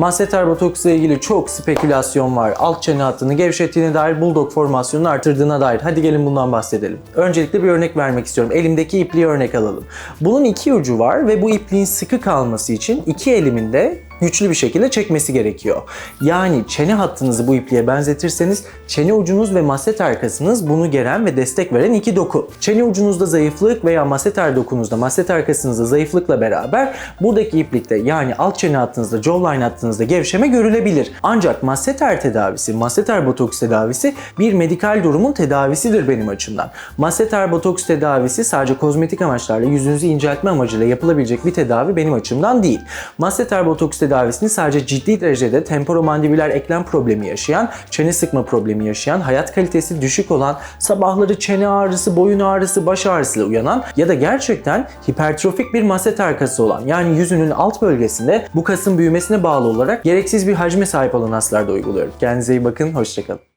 Masseter botoks ile ilgili çok spekülasyon var. Alt çene hattını gevşettiğine dair, bulldog formasyonunu artırdığına dair. Hadi gelin bundan bahsedelim. Öncelikle bir örnek vermek istiyorum. Elimdeki ipliği örnek alalım. Bunun iki ucu var ve bu ipliğin sıkı kalması için iki elimin de güçlü bir şekilde çekmesi gerekiyor. Yani çene hattınızı bu ipliğe benzetirseniz çene ucunuz ve masseter kasınız bunu geren ve destek veren iki doku. Çene ucunuzda zayıflık veya masseter dokunuzda masseter kasınızda zayıflıkla beraber buradaki iplikte yani alt çene hattınızda jawline hattınızda gevşeme görülebilir. Ancak masseter tedavisi, masseter botoks tedavisi bir medikal durumun tedavisidir benim açımdan. Masseter botoks tedavisi sadece kozmetik amaçlarla yüzünüzü inceltme amacıyla yapılabilecek bir tedavi benim açımdan değil. Masseter botoks tedavisini sadece ciddi derecede temporomandibüler eklem problemi yaşayan, çene sıkma problemi yaşayan, hayat kalitesi düşük olan, sabahları çene ağrısı, boyun ağrısı, baş ağrısıyla uyanan ya da gerçekten hipertrofik bir masseter kası olan yani yüzünün alt bölgesinde bu kasın büyümesine bağlı olarak gereksiz bir hacme sahip olan hastalarda uyguluyorum. Kendinize iyi bakın, hoşçakalın.